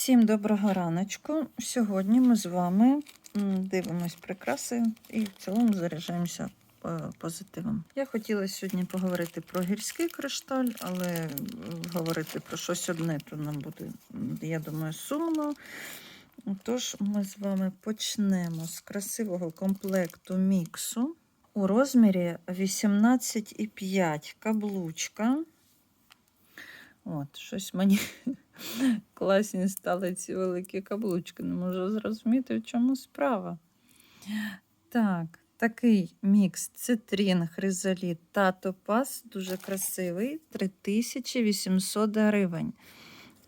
Всім доброго раночку. Сьогодні ми з вами дивимось прикраси і в цілому заряджаємося е, позитивом. Я хотіла сьогодні поговорити про гірський кришталь, але е, говорити про щось одне то нам буде, я думаю, сумно. Тож ми з вами почнемо з красивого комплекту міксу у розмірі 18,5 каблучка. От, щось мені класні стали ці великі каблучки. Не можу зрозуміти, в чому справа. Так, такий мікс цитрін, хризоліт та топаз дуже красивий. 3800 гривень.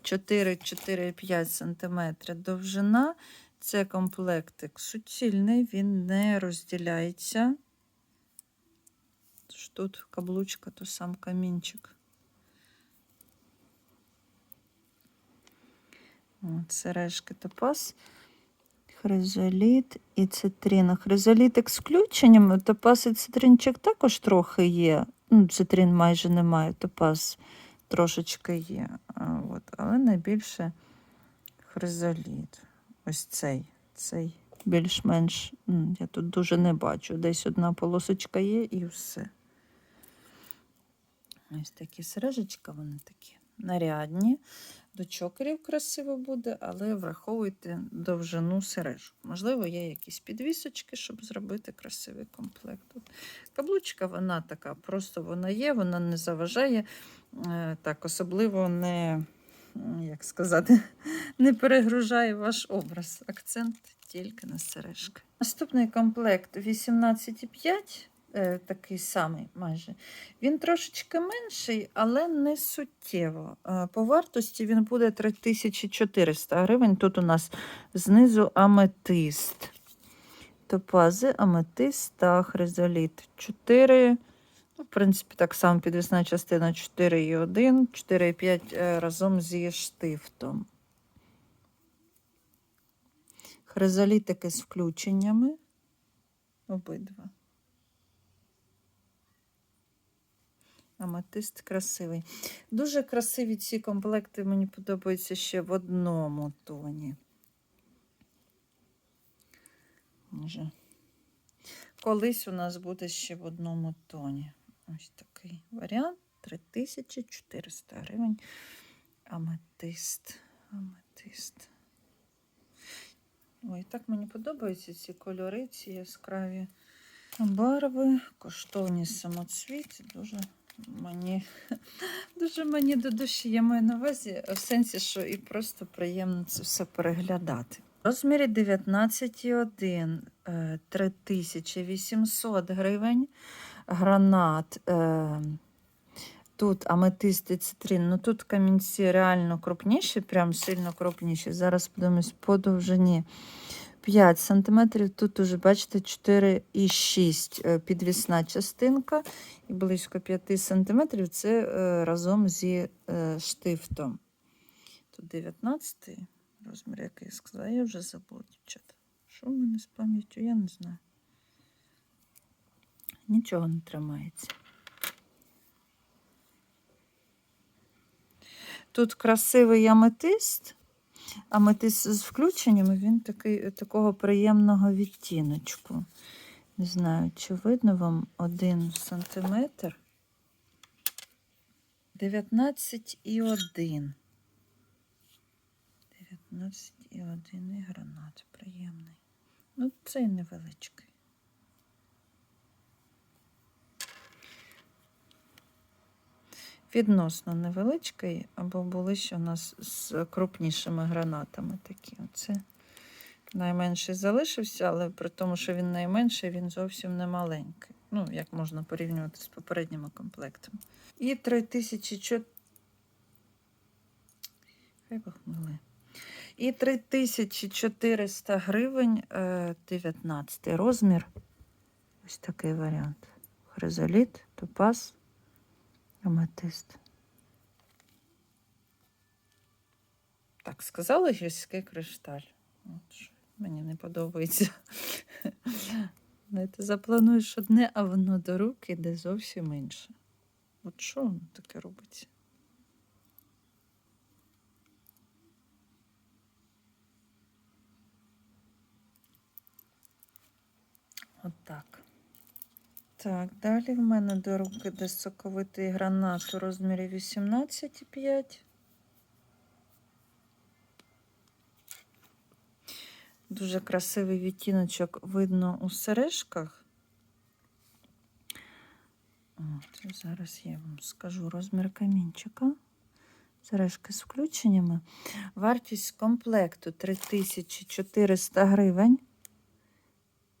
4-4,5 см довжина. Це комплектик суцільний, він не розділяється. Тут каблучка, то сам камінчик. От, сережки топаз, хризоліт і цитрин. Хризолітик з включенням, топаз і цитринчик також трохи є. Ну, цитрин майже немає, топаз трошечки є. А, От, але найбільше хризоліт. Ось цей. Цей більш-менш. Я тут дуже не бачу. Десь одна полосочка є і все. Ось такі сережечка, вони такі нарядні. До чокерів красиво буде, але враховуйте довжину сережок. Можливо, є якісь підвісочки, щоб зробити красивий комплект. Тут каблучка, вона така, просто вона є, вона не заважає, е, так, особливо не, як сказати, не перегружає ваш образ. Акцент тільки на сережки. Наступний комплект 18,5. Е, Такий самий майже. Він трошечки менший, але не суттєво. Е, По вартості він буде 3400 гривень. Тут у нас знизу аметист. Топази, аметист та хризоліт. 4, ну, в принципі, так само підвісна частина 4,1, 4,5 е, разом зі штифтом. Хризолітики з включеннями. Обидва. Аметист красивий. Дуже красиві ці комплекти, мені подобаються ще в одному тоні. Може. Колись у нас буде ще в одному тоні. Ось такий варіант. 3400 гривень. Аметист. Аметист. Ой, так мені подобаються ці кольори, ці яскраві барви, коштовні самоцвіти. Дуже мені, дуже мені до душі. Я маю на увазі в сенсі, що і просто приємно це все переглядати. В розмірі 19,1 е, 3800 гривень. Гранат. е, Тут аметист і цитрин. Ну тут камінці реально крупніші, прям сильно крупніші. Зараз подивимось по довжині 5 см. Тут уже, бачите, 4,6 е, підвісна частинка і близько 5 см. Це е, разом зі е, штифтом. Тут 19 розмір, який я сказала, я вже дівчата. Що в мене з пам'яттю, я не знаю. Нічого не тримається. Тут красивий аметист. Аметист з включенням він такий, такого приємного відтіночку. Не знаю, чи видно вам один сантиметр. 19 і 1. 19 і 1 і гранат приємний. Ну, цей невеличкий. Відносно невеличкий, або були ще у нас з крупнішими гранатами такі. Оце найменший залишився, але при тому, що він найменший, він зовсім не маленький. Ну, як можна порівнювати з попередніми комплектами. І 3400. Хай Бог. І 3400 гривень е, 19 розмір. Ось такий варіант. Хризоліт, топаз, Аматист. Так, сказала гірський кришталь. От що Мені не подобається. Ну, ти заплануєш одне, а воно до рук іде зовсім інше. От що воно таке робиться? От так далі в мене до руки де соковитий гранат у розмірі 18,5. Дуже красивий відтіночок видно у сережках. От, зараз я вам скажу розмір камінчика. Сережки з включеннями. Вартість комплекту 3400 гривень.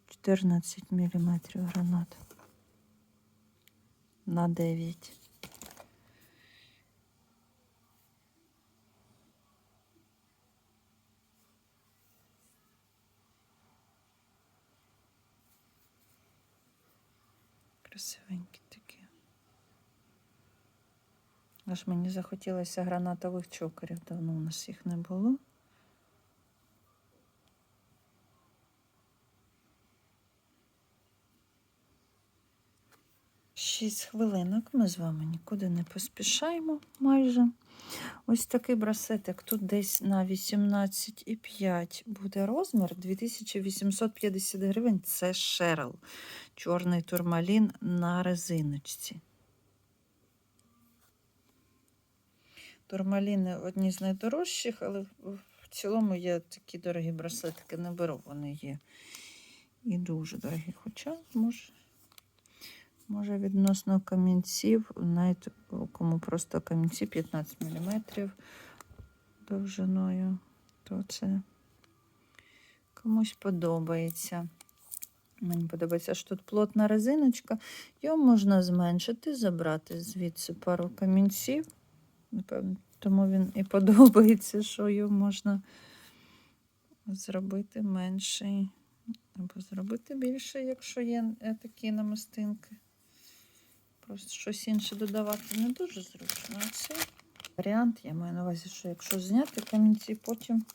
14 мм гранат. На 9. Красивенькі такі. Аж мені захотілося гранатових чокерів. Давно у нас їх не було. Шість хвилинок. Ми з вами нікуди не поспішаємо майже. Ось такий браслетик. Тут десь на 18,5 буде розмір 2850 гривень. Це шерл. Чорний турмалін на резиночці. Турмаліни одні з найдорожчих, але в цілому я такі дорогі браслетики не беру. Вони є і дуже дорогі. Хоча, може, може відносно камінців, навіть кому просто камінці 15 мм довжиною, то це комусь подобається. Мені подобається, що тут плотна резиночка. Його можна зменшити, забрати звідси пару камінців. Тому він і подобається, що його можна зробити менший. Або зробити більше, якщо є е, такі намистинки. Просто щось інше додавати не дуже зручно. А цей варіант, я маю на увазі, що якщо зняти камінці, потім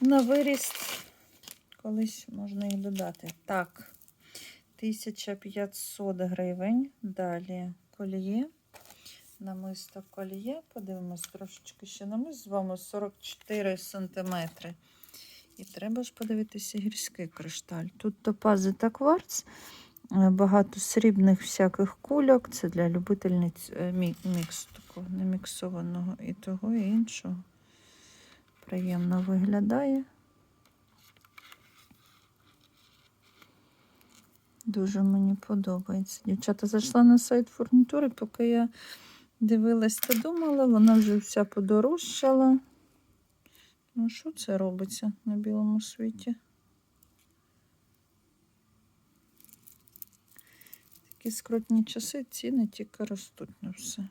на виріст колись можна їх додати. Так, 1500 гривень. Далі коліє. Намисто коліє. Подивимось трошечки ще намис з вами 44 сантиметри. І треба ж подивитися гірський кришталь. Тут топази та кварц, багато срібних всяких кульок. Це для любительниць е, мікс такого неміксованого і того, і іншого. Приємно виглядає. Дуже мені подобається. Дівчата зайшла на сайт фурнітури, поки я дивилась та думала, вона вже вся подорожчала. Ну, що це робиться на білому світі? Такі скрутні часи, ціни тільки ростуть на все.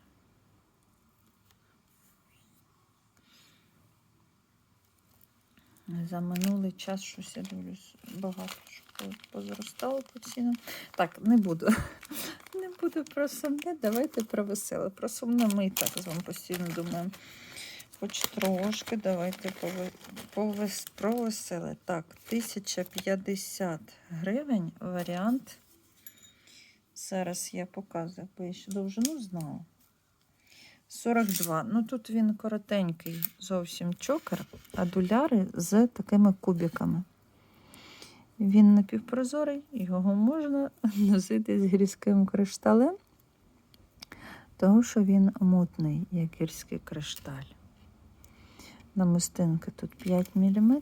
За минулий час щось я дивлюсь багато що позростало по цінам. Так, не буду. Не буду про сумне, давайте про веселе. Про сумне ми і так з вами постійно думаємо. Хоч трошки, давайте пове- повес- про веселе. Так, 1050 гривень варіант. Зараз я показую, бо я ще довжину знала. 42. Ну тут він коротенький, зовсім чокер, а дуляри з такими кубиками. Він напівпрозорий, його можна носити з гірським кришталем, тому що він мутний, як гірський кришталь. Намистинки тут 5 мм.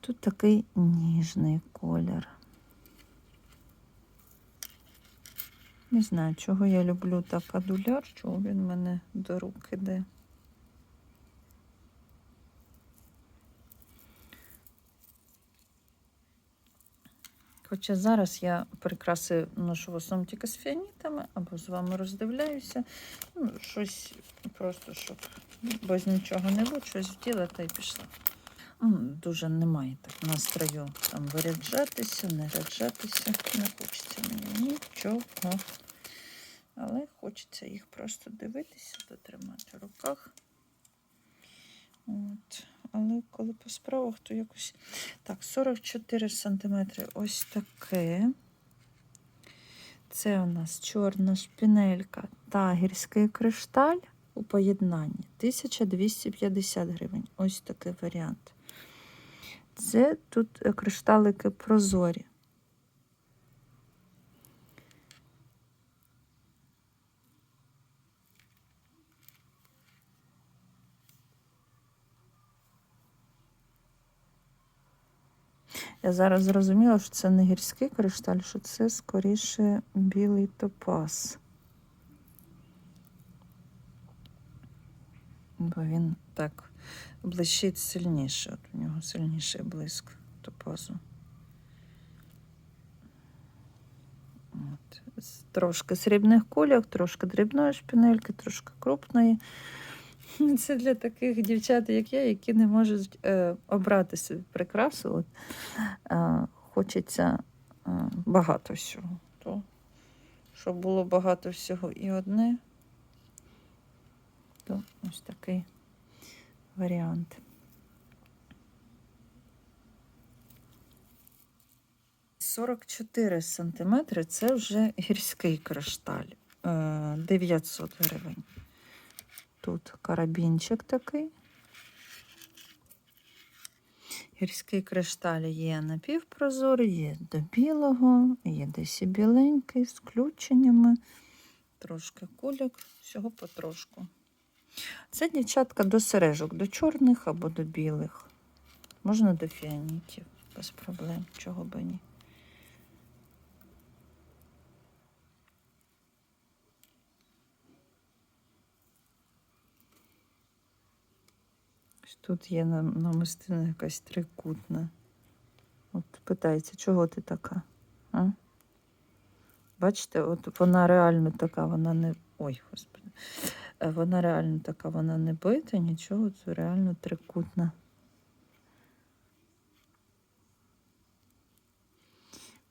Тут такий ніжний колір. Не знаю, чого я люблю так адуляр, чого він мене до рук іде. Хоча зараз я прикраси ношу в основному тільки з фіанітами, або з вами роздивляюся. Ну, щось просто, щоб без нічого не було, щось вділа та й пішла. М, Дуже немає так настрою там виряджатися, не ряджатися. Не хочеться мені нічого. Але хочеться їх просто дивитися, дотримати в руках. От. Але коли по справах, то якось. Так, 44 сантиметри. Ось таке. Це у нас чорна шпінелька та гірський кришталь у поєднанні. 1250 гривень. Ось такий варіант. Це тут е, кришталики прозорі. Я зараз зрозуміла, що це не гірський кришталь, що це скоріше білий топаз. Бо він так блищить сильніше. От у нього сильніший блиск топазу. От. Трошки срібних кульок, трошки дрібної шпінельки, трошки крупної. Це для таких дівчат, як я, які не можуть е, обрати собі прикрасу. От, е, хочеться е, багато всього. То, щоб було багато всього і одне, то ось такий варіант. Сорок чотири сантиметри це вже гірський кришталь. Е, 900 гривень. Тут карабінчик такий. Гірський кришталь є напівпрозорий, є до білого, є десь і біленький з включеннями, трошки кульок, всього потрошку. Це дівчатка до сережок, до чорних або до білих. Можна до фіанітів, без проблем, чого би ні. Тут є на- намистина якась трикутна. От питається, чого ти така? А? Бачите, от вона реально така, вона не. Ой, господи. Вона реально така, вона не бита, нічого, це реально трикутна.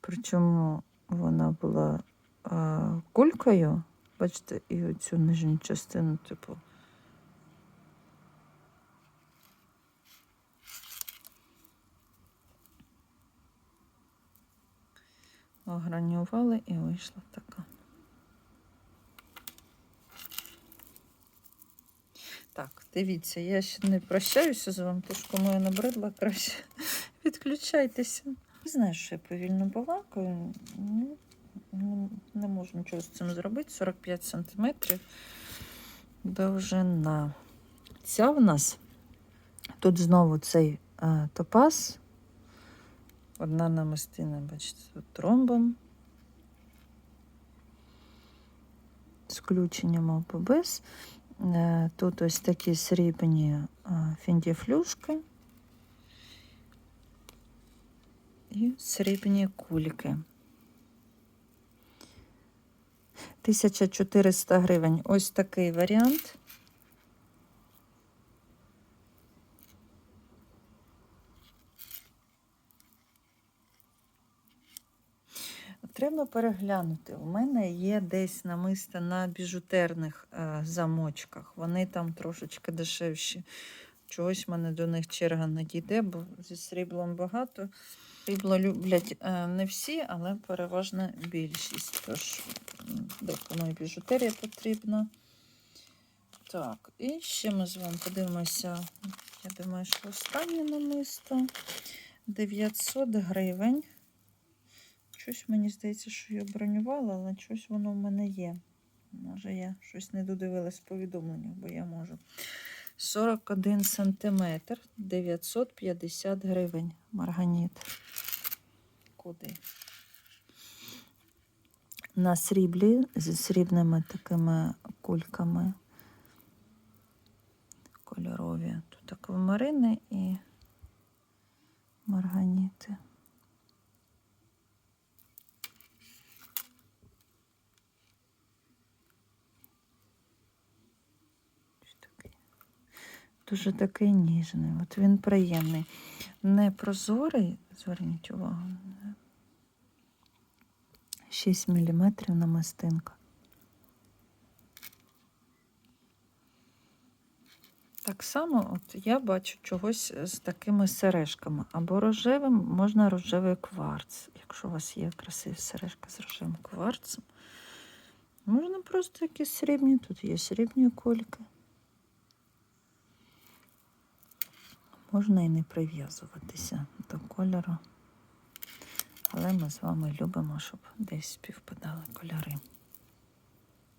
Причому вона була а, кулькою, бачите, і оцю нижню частину, типу, огранювали і вийшла така. Так, дивіться, я ще не прощаюся з вами, тож кому я набридла, краще відключайтеся. Знаю, що я повільно балакаю. Ну, не, можу нічого з цим зробити. 45 сантиметрів довжина. Ця в нас тут знову цей е, топаз. Одна намистина, бачите, тут тромбом. З включенням ОПБС. Е, Тут ось такі срібні фіндіфлюшки і срібні кульки. 1400 гривень. Ось такий варіант. Треба переглянути. У мене є десь намиста на біжутерних е, замочках. Вони там трошечки дешевші. Чогось в мене до них черга не дійде, бо зі сріблом багато. Срібло люблять е, не всі, але переважна більшість. Тож, і біжутерія потрібна. Так, і ще ми з вами подивимося. Я думаю, що останнє намисто 900 гривень. Щось мені здається, що я бронювала, але щось воно в мене є. Може, я щось не додивилась в повідомленнях, бо я можу. 41 сантиметр, 950 гривень марганіт. Куди? На сріблі зі срібними такими кульками кольорові. Тут аквамарини і марганіти. Дуже такий ніжний. От він приємний. Не прозорий, зверніть увагу. 6 мм намистинка. Так само, от я бачу чогось з такими сережками. Або рожевим, можна рожевий кварц. Якщо у вас є красиві сережка з рожевим кварцем. Можна просто якісь срібні, тут є срібні кульки. Можна і не прив'язуватися до кольору. Але ми з вами любимо, щоб десь співпадали кольори.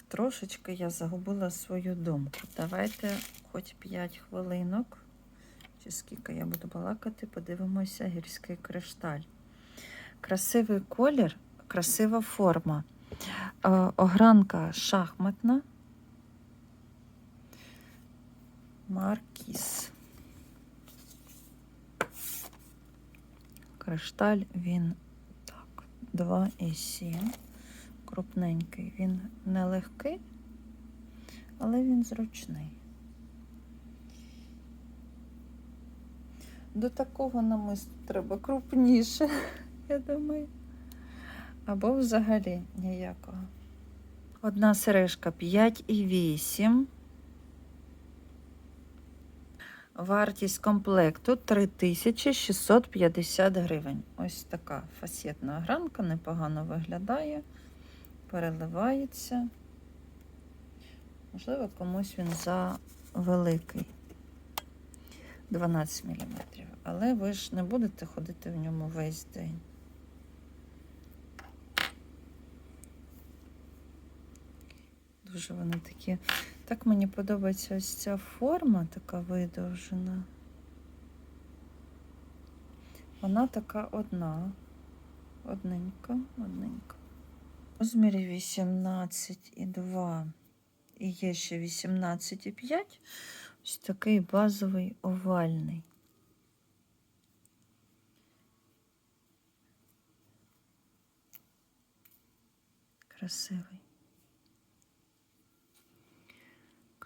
Трошечки я загубила свою думку. Давайте хоч 5 хвилинок, чи скільки я буду балакати, подивимося гірський кришталь. Красивий колір, красива форма. Е, Огранка шахматна. Маркіс. Кришталь він так, 2,7. Крупненький. Він не легкий, але він зручний. До такого намисту треба крупніше, я думаю. Або взагалі ніякого. Одна сережка 5,8. Вартість комплекту 3650 гривень. Ось така фасетна гранка, непогано виглядає, переливається. Можливо, комусь він за великий 12 мм. Але ви ж не будете ходити в ньому весь день. Дуже вони такі. Так мені подобається ось ця форма, така видовжена. Вона така одна. Одненька, одненька. Розмірі 18,2 і є ще 18,5. Ось такий базовий овальний. Красивий.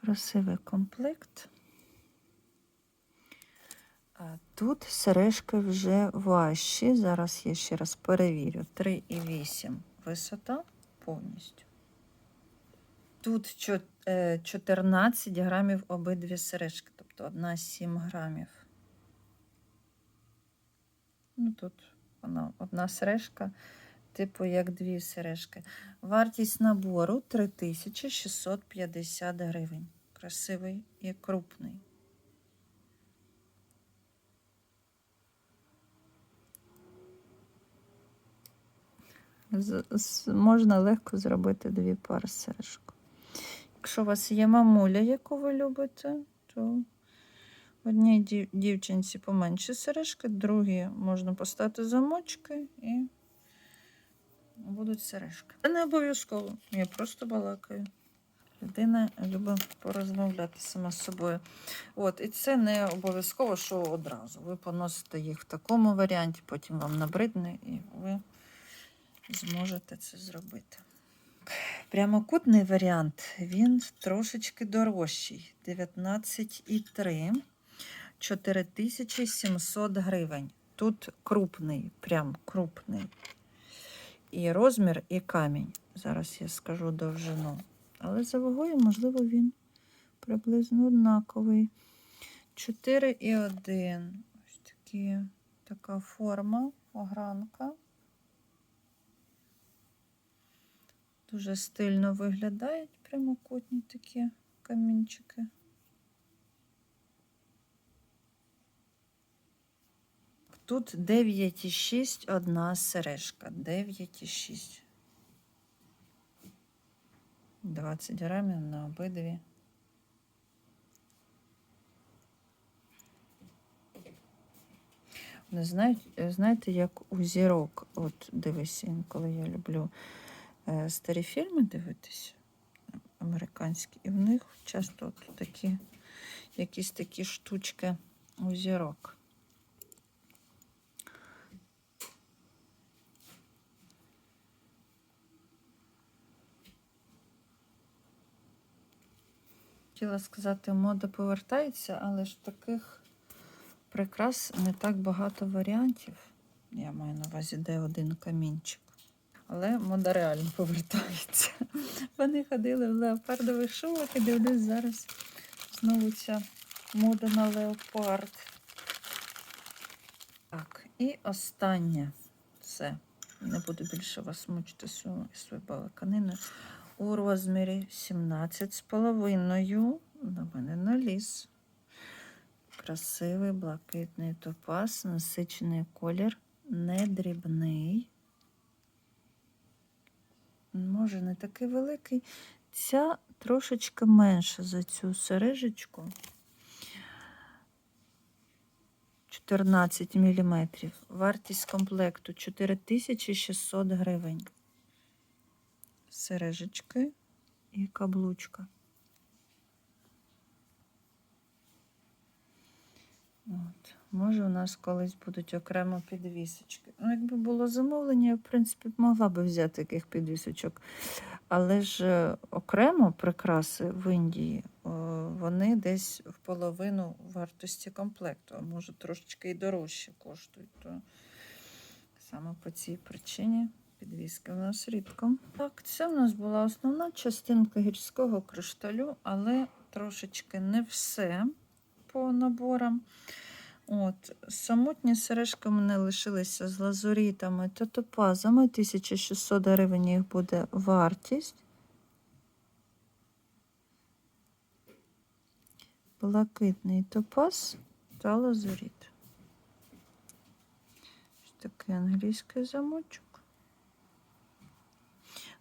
Красивий комплект. Тут сережки вже важчі. Зараз я ще раз перевірю. 3,8 висота повністю. Тут е, 14 грамів обидві сережки, тобто одна 7 грамів. Ну, тут вона одна сережка, типу як дві сережки. Вартість набору 3650 гривень. Крупний. З- з- можна легко зробити дві пари сережок. Якщо у вас є мамуля, яку ви любите, то одній дів- дівчинці поменше сережки, другій можна поставити замочки і будуть сережки. Це не обов'язково, я просто балакаю. Людина любить порозмовляти сама з собою. От, і це не обов'язково, що одразу. Ви поносите їх в такому варіанті, потім вам набридне, і ви зможете це зробити. Прямокутний варіант, він трошечки дорожчий. 19,3, 4700 гривень. Тут крупний, прям крупний. І розмір, і камінь. Зараз я скажу довжину. Але за вагою, можливо, він приблизно однаковий. 4,1. Ось такі, така форма, огранка. Дуже стильно виглядають прямокутні такі камінчики. Тут 9,6 одна сережка. 9,6. 20 грамів на обидві. Знають, знаєте, як у зірок. От дивись, інколи я люблю е, старі фільми дивитися, американські, і в них часто от такі якісь такі штучки у зірок. Хотіла сказати, мода повертається, але ж таких прикрас не так багато варіантів. Я маю на увазі, де один камінчик. Але мода реально повертається. Вони ходили в леопардових шубах і дивлюсь зараз знову ця мода на леопард. Так, і останнє це. Не буду більше вас мучити свою балаканину. У розмірі 17,5 на мене наліз. Красивий блакитний топаз, насичений колір, не дрібний. Може, не такий великий. Ця трошечки менша за цю сережечку. 14 мм. Вартість комплекту 4600 гривень. Сережечки і каблучка. От. Може, у нас колись будуть окремо підвісочки. Ну, якби було замовлення, я, в принципі, могла би взяти таких підвісочок. Але ж е, окремо прикраси в Індії, вони десь в половину вартості комплекту, а може трошечки і дорожче коштують. То саме по цій причині підвіски в нас рідко. Так, це в нас була основна частинка гірського кришталю, але трошечки не все по наборам. От, самотні сережки в мене лишилися з лазурітами та топазами. 1600 гривень їх буде вартість. Блакитний топаз та лазуріт. Ось такий англійський замочок.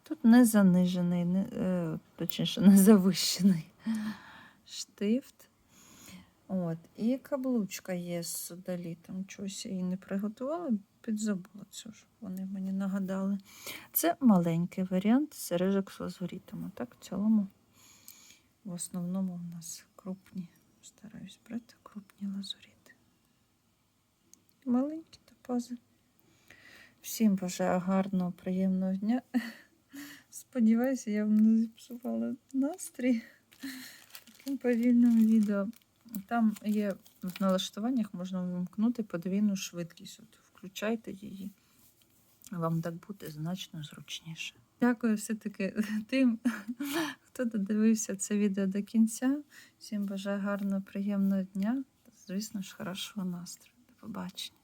Тут не занижений, не, е, точніше, не завищений штифт. От, і каблучка є з судолітом. Чогось я її не приготувала, підзабула цю ж. Вони мені нагадали. Це маленький варіант сережок з лазурітом. Так, в цілому, в основному у нас крупні. Стараюсь брати крупні лазуріти. Маленькі топази. Всім бажаю гарного, приємного дня. Сподіваюся, я вам не зіпсувала настрій таким повільним відео. Там є в налаштуваннях, можна вимкнути подвійну швидкість. От включайте її. Вам так буде значно зручніше. Дякую все-таки тим, хто додивився це відео до кінця. Всім бажаю гарного, приємного дня. Звісно ж, хорошого настрою. До побачення.